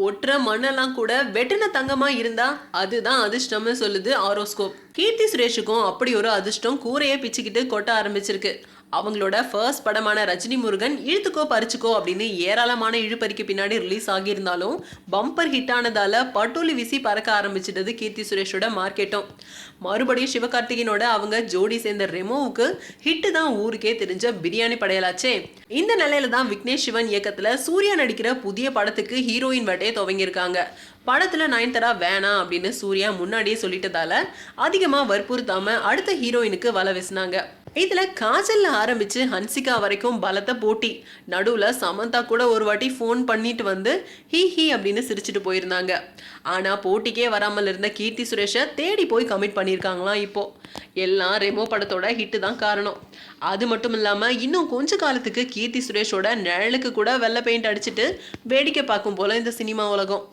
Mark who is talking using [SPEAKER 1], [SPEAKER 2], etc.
[SPEAKER 1] கொட்டுற மண்ணெல்லாம் கூட வெட்டின தங்கமா இருந்தா அதுதான் அதிர்ஷ்டம்னு சொல்லுது ஆரோஸ்கோப். கீர்த்தி சுரேஷுக்கும் அப்படி ஒரு அதிர்ஷ்டம் கூரையே பிச்சுக்கிட்டு கொட்ட ஆரம்பிச்சிருக்கு. அவங்களோட ஃபர்ஸ்ட் படமான ரஜினி முருகன் இழுத்துக்கோ பறிச்சுக்கோ அப்படின்னு ஏராளமான இழுப்பறிக்கு பின்னாடி ரிலீஸ் ஆகியிருந்தாலும் பம்பர் ஹிட் ஆனதால பட்டோலி வீசி பறக்க ஆரம்பிச்சிட்டது கீர்த்தி சுரேஷோட மார்க்கெட்டும். மறுபடியும் சிவகார்த்திகேயனோட அவங்க ஜோடி சேர்ந்த ரெமோவுக்கு ஹிட்டு தான் ஊருக்கே தெரிஞ்ச பிரியாணி படையலாச்சே. இந்த நிலையில தான் விக்னேஷ் சிவன் இயக்கத்துல சூர்யா நடிக்கிற புதிய படத்துக்கு ஹீரோயின் வேட்டையை துவங்கியிருக்காங்க. படத்துல நயன்தாரா வேணாம் அப்படின்னு சூர்யா முன்னாடியே சொல்லிட்டதால அதிகமா வற்புறுத்தாம அடுத்த ஹீரோயினுக்கு வலை வீசினாங்க. இதுல காஜல்ல ஆரம்பிச்சு ஹன்சிகா வரைக்கும் பலத்த போட்டி. நடுவுல சமந்தா கூட ஒரு வாட்டி ஃபோன் பண்ணிட்டு வந்து ஹீ ஹீ அப்படின்னு சிரிச்சிட்டு போயிருந்தாங்க. ஆனா போட்டிக்கே வராமல் இருந்த கீர்த்தி சுரேஷை தேடி போய் கமிட் பண்ணியிருக்காங்களாம் இப்போ? எல்லாம் ரெமோ படத்தோட ஹிட்டு தான் காரணம். அது மட்டும் இல்லாமல் இன்னும் கொஞ்ச காலத்துக்கு கீர்த்தி சுரேஷோட நிழலுக்கு கூட வெள்ளை பெயிண்ட் அடிச்சுட்டு வேடிக்கை பார்க்கும் போல இந்த சினிமா உலகம்.